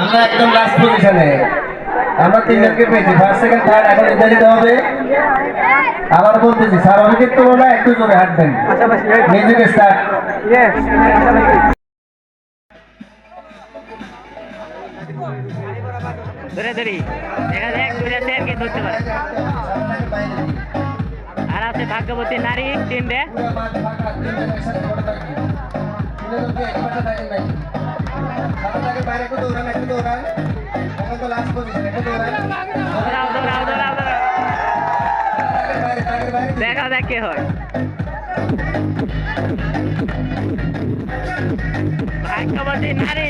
আমরা একদম লাস্ট পজিশনে আমরা তিনজনকে পেয়েছি। ফার্স্ট সেকেন্ড থার্ড এখন নির্ধারিত হবে। আবার বলতেছি স্যার স্বাভাবিকের তুলনায় একটু জোরে হাঁটবেন? মিউজিক স্টার্ট ধরে ধরি। দেখা যাক দুইটা চেয়ারকে ধরতে পারে। আর আছে ভাগ্যবতী নারী তিনটে। দৌড়াও দৌড়াও দৌড়াও দৌড়াও দেখা যাক কে হয়। ভাগ্যবতী নারী।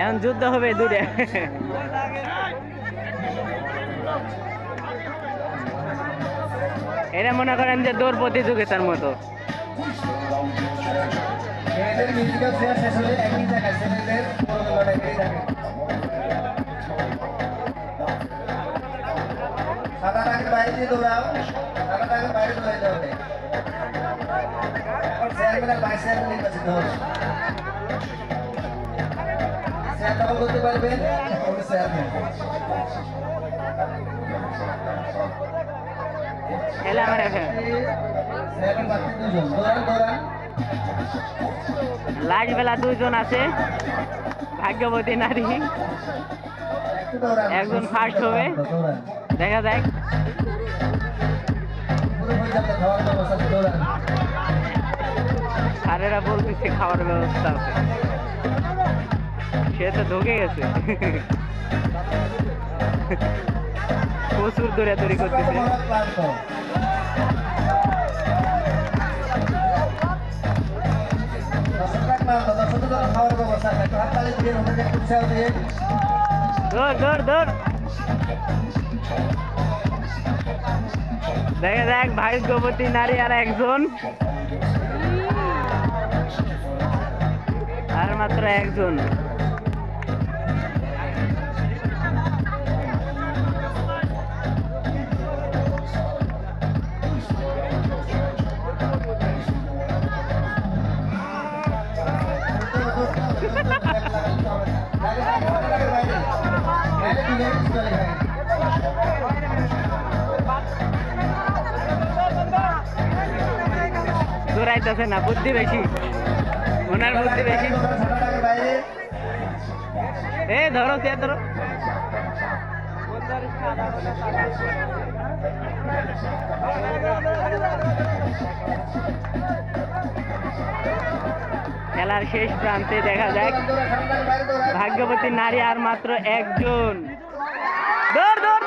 এখন যুদ্ধ হবে দূরে। এটা মনে করেন যে দৌড় প্রতিযোগিতার মতো। বাইরে দৌড়াও বাইরে দৌড়াইতে হবে ভাইস দখল করতে পারবেন আমার এখন। চেয়ারম্যান বাকি দুজন। দৌড়ান দৌড়ান। লাস্ট বেলা দুইজন আছে। ভাগ্যবতী নারী। একজন ফার্স্ট হবে। দেখা যাক। স্যারেরা বলতেছে খাওয়ার ব্যবস্থা আছে। সে তো ঢুকে গেছে। প্রচুর দৌড়াদৌড়ি করতেছে। দেখা যাক ভাগ্যবতী নারী আর একজন। আর মাত্র একজন। দৌড়াইতেছে না, বুদ্ধি বেশি। ওনার বুদ্ধি বেশি। এ, ধরো সে ধরো। খেলার শেষ প্রান্তে দেখা যাক। ভাগ্যবতী নারী আর মাত্র একজন। দৌড়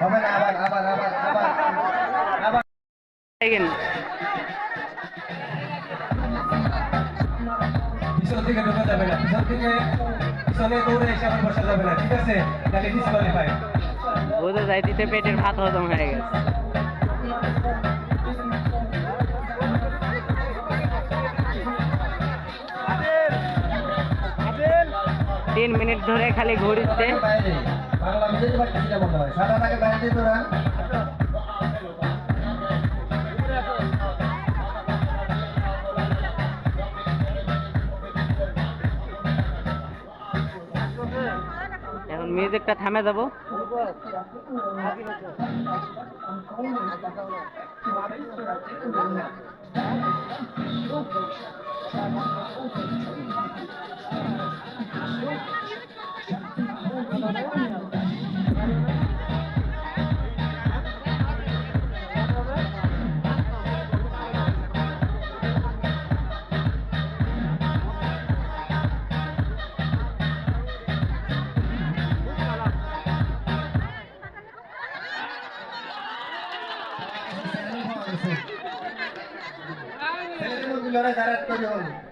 হবে না, আবার, আবার, আবার, আবার, আবার। Again. পিছন থেকে ঢোকা যাবে না পিছন থেকে পিছনে দৌড়ে এসে আবার বসা যাবে না ঠিক আছে তাহলে ডিসকোয়ালিফাই বোঝা যায় দিতে পেটের ভাত হজম হয়ে গেছে তিন মিনিট ধরে খালি ঘুরিতে এখন মিউজিকটা থামে যাব Senin bu günlere gayret veriyorum.